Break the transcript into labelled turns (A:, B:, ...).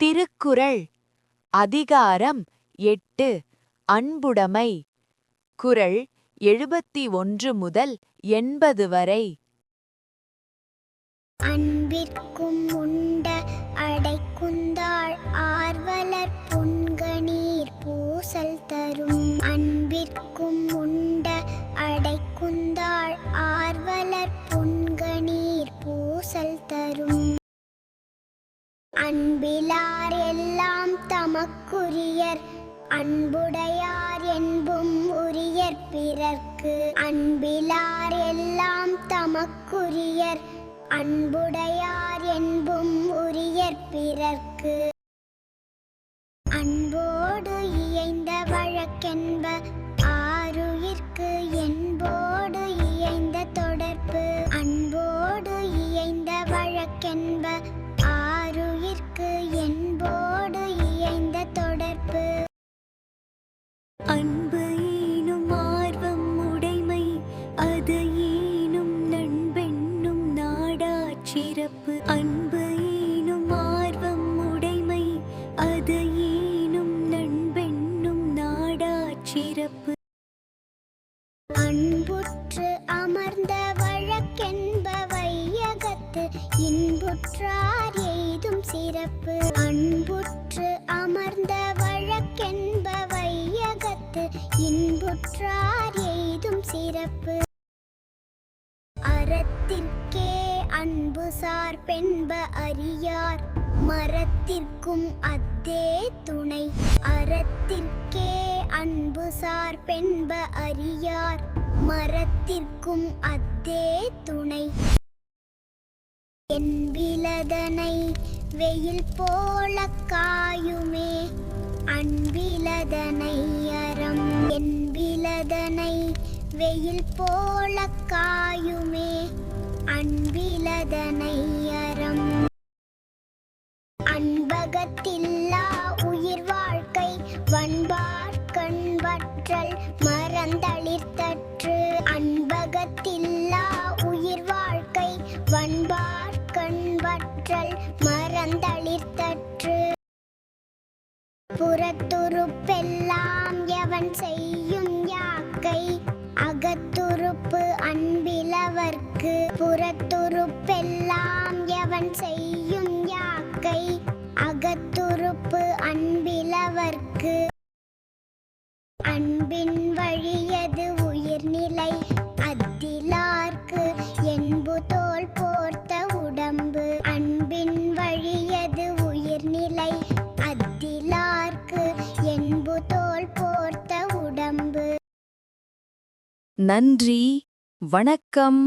A: திருக்குறள் அதிகாரம் எட்டு அன்புடைமை குரல் எழுபத்தி ஒன்று முதல் எண்பது வரை
B: அன்பிற்கும் உண்ட அடைக்குந்தாள் அன்பிலார் எல்லாம் தமக்குரியர் அன்புடையார் என்பும் உரியர் பிறர்க்கு அன்பிலார் எல்லாம் தமக்குரியர் அன்புடையார் என்பும் உரியர் பிறர்க்கு சிறப்பு அன்பு ஈனும் ஆர்வம் உடைமை அது ஈனும் நண்பெண்ணும் நாடா சிறப்பு அன்புற்று அமர்ந்த வழக்கென்ப இன்புற்றார் எய்தும் சிறப்பு அன்புற்று அமர்ந்த வழக்கென்ப இன்புற்றார் எய்தும் சிறப்பு மாசார் பெண்ப அறியார் மரத்திற்கும் அத்தே துணை அறத்திற்கே அன்பு சார் பெண்ப அறியார் மரத்திற்கும் அத்தே துணை என் விலதனை வெயில் போல காயுமே அன்பிலதனை அறம் என் விலதனை வெயில் போல காயுமே அன்பிலதனையரம் அன்பகத்தில்லா உயிர் வாழ்க்கை வன்பார்கண் வற்றல் மறந்தளிர்த்தற்று அன்பகத்தில்லா உயிர் வாழ்க்கை வன்பார்கண் வற்றல் மறந்தளிர்த்தற்று புறத்துறுப்பெல்லாம் எவன் செய்யும் புறத்துருப்பெல்லாம் எவன் செய்யும் யாக்கை அகத்துருப்பு அன்பிலவர்க்கு அன்பின் வழியது உயிர்நிலை அத்திலார்க்கு என்பு தோல் போர்த்த உடம்பு அன்பின் வழியது உயிர்நிலை அத்திலார்க்கு என்பு தோல் போர்த்த உடம்பு
A: நன்றி வணக்கம்